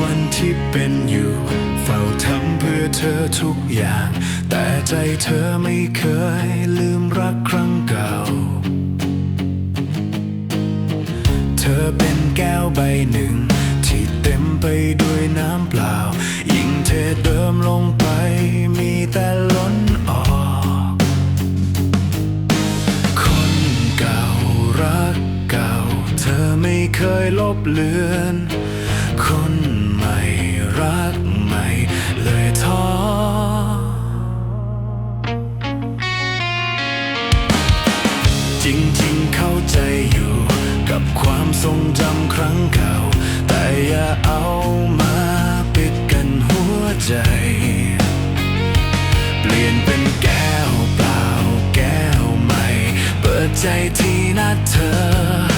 วันที่เป็นอยู่ เฝ้าทำเพื่อเธอทุกอย่าง แต่ใจเธอไม่เคยลืมรักครั้งเก่า เธอเป็นแก้วใบหนึ่ง ที่เต็มไปด้วยน้ำเปล่า ยิ่งเทเดิมลงไปมีแต่ล้นออก คนเก่ารักเก่า เธอไม่เคยลบเลือน ทรงจำครั้งเก่า แต่อย่าเอามาปิดกันหัวใจ เปลี่ยนเป็นแก้วเปล่าแก้วใหม่ เปิดใจที่นัดเธอ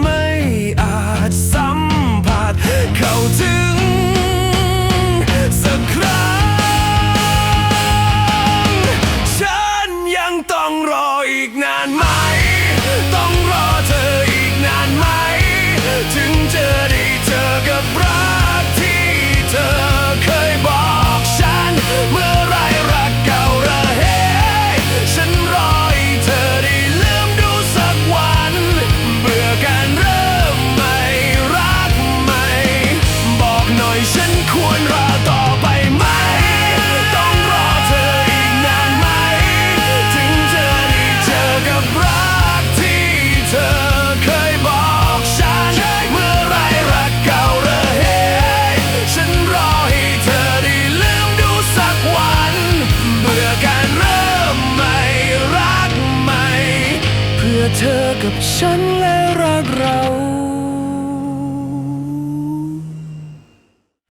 ไม่อาจสัมผัส เข้าถึง ฉันควรรอต่อไปไหม ต้องรอเธออีกนานไหม ถึงจะได้เจอกับรักที่เธอเคยบอกฉัน เมื่อไรรักเก่าระเหยฉันรอให้เธอได้ลืมดูสักวัน เบื่อการเริ่มใหม่รักใหม่ เพื่อเธอกับฉันและรักเรา